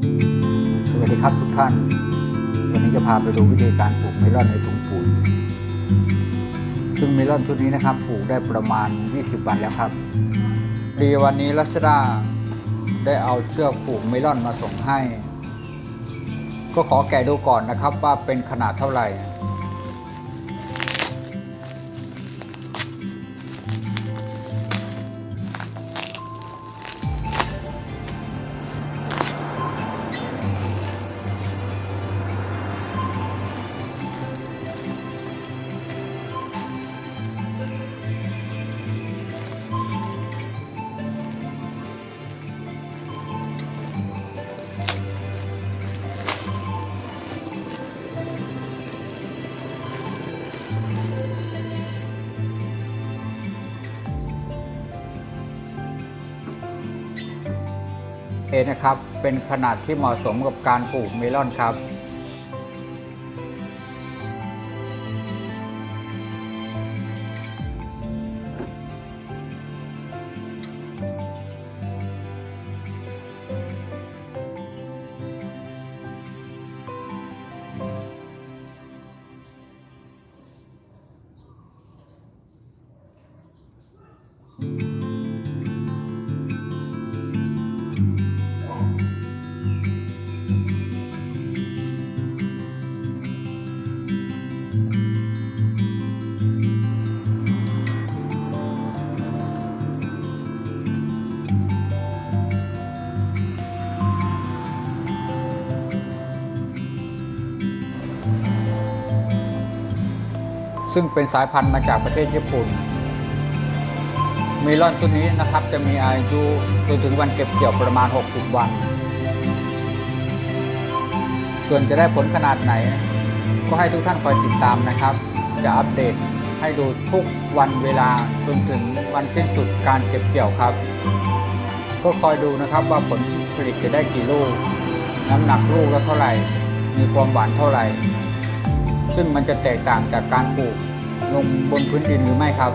สวัสดีครับทุกท่าน วันนี้จะพาไปดูวิธีการปลูกเมลอนในถุงปุ๋ย ซึ่งเมลอนชุดนี้นะครับปลูกได้ประมาณ 20 วันแล้วครับ ดีวันนี้รัชดาได้เอาเชือกผูกเมลอนมาส่งให้ ก็ขอแกะดูก่อนนะครับว่าเป็นขนาดเท่าไหร่ เอนะครับ เป็นขนาดที่เหมาะสมกับการปลูกเมลอนครับ ซึ่งเป็นสายพันธุ์มาจากประเทศญี่ปุ่น เมลอนชุดนี้นะครับจะมีอายุจนถึงวันเก็บเกี่ยวประมาณ 60 วัน ส่วนจะได้ผลขนาดไหน ก็ให้ทุกท่านคอยติดตามนะครับ จะอัปเดตให้ดูทุกวันเวลาจนถึงวันสิ้นสุดการเก็บเกี่ยวครับ ก็คอยดูนะครับว่าผลผลิตจะได้กี่ลูก น้ำหนักลูกละเท่าไหร่ มีความหวานเท่าไหร่ ซึ่งมันจะแตกต่างจากการปลูก ลงบนพื้นดินหรือไม่ครับ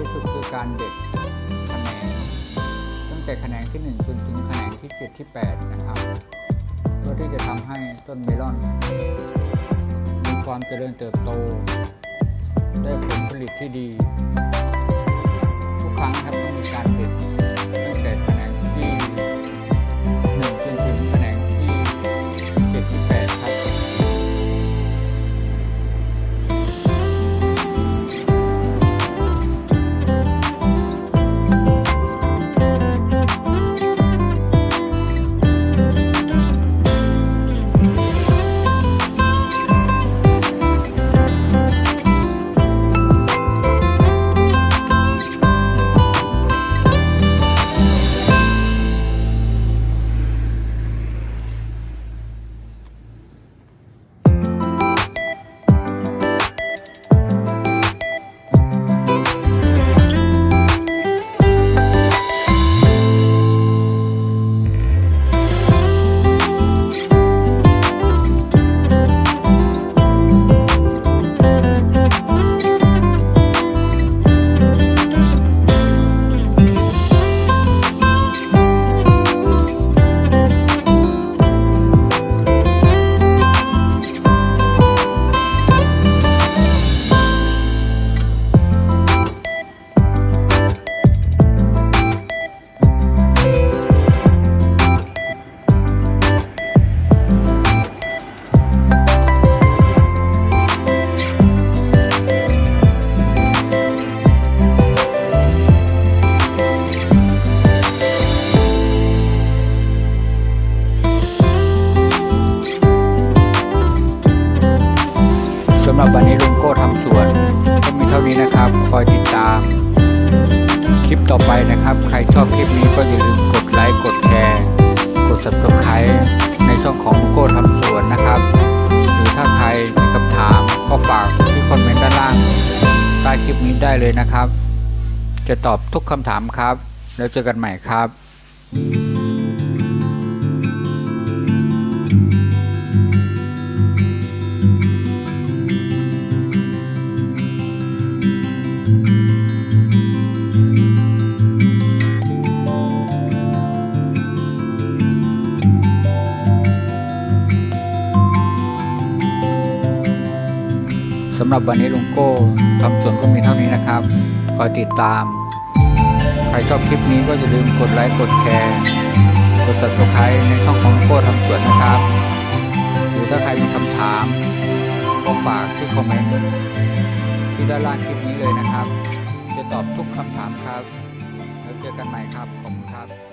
ที่สุดคือการเด็ดคะแนนตั้งแต่คะแนนที่ 1 จนถึงคะแนนที่ 7 ที่ 8 นะครับเพื่อที่จะทำให้ต้นเมลอน มีความเจริญเติบโต ได้ผลผลิตที่ดี ทุกครั้งครับ ใครชอบคลิปนี้ก็อย่าลืมกดไลค์กดแชร์กด subscribe ในช่องของลุงโก้ทำสวนนะครับ หรือถ้าใครมีคำถามก็ฝากที่คอมเมนต์ด้านล่างใต้คลิปนี้ได้เลยนะครับ จะตอบทุกคำถามครับ แล้วเจอกันใหม่ครับำหรับวันนี้ลุงโก้ทำสวนก็มีเท่านี้นะครับคอยติดตาม ใครชอบคลิปนี้ก็อย่าลืมกดไลค์กดแชร์ กด subscribe ในช่องของลุงโก้ทำสวนนะครับ หรือถ้าใครมีคำถาม ก็ฝากที่คอมเมนต์ที่ด้านล่างคลิปนี้เลยนะครับ จะตอบทุกคำถามครับ แล้วเจอกันใหม่ครับ ขอบคุณครับ